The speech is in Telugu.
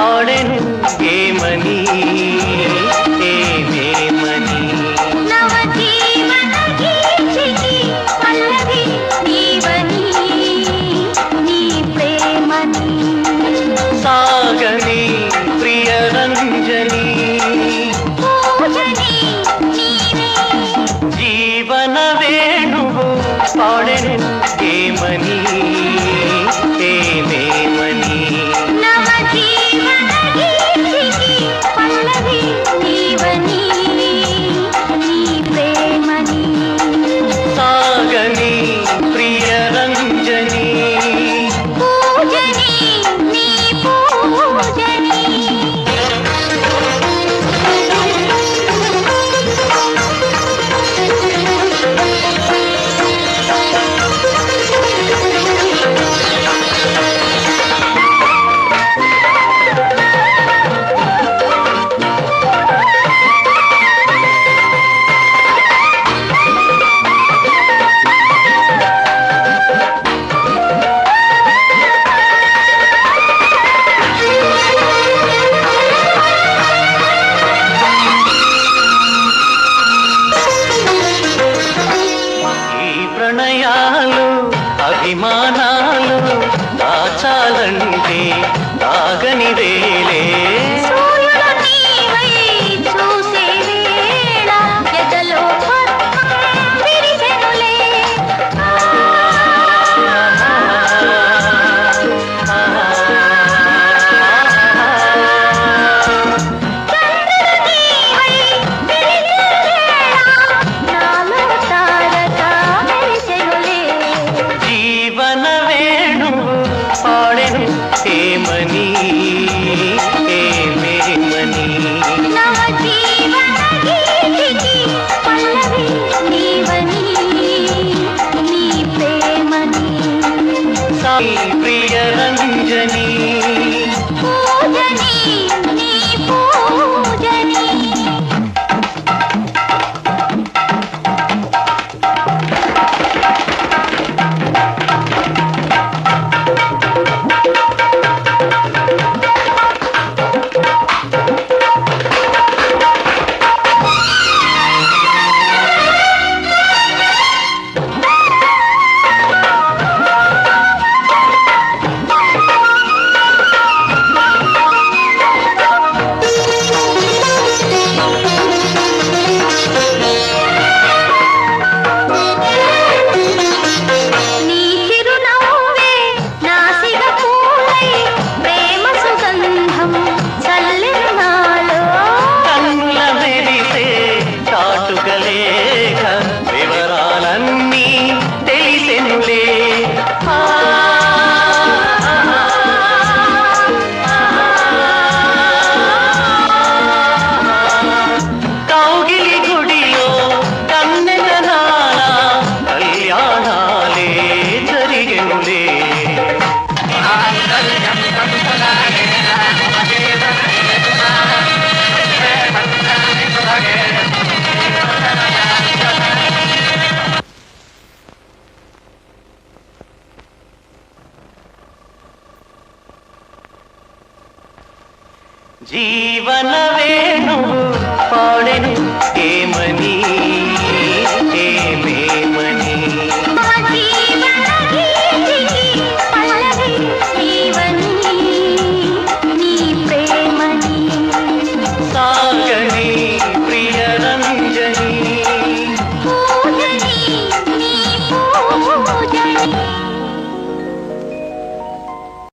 ಹಾಡೆನು ಏ ಮನೀ வந்தே நாகனிவேலே. ప్రియరంజని. జీవనవే నువ్వు.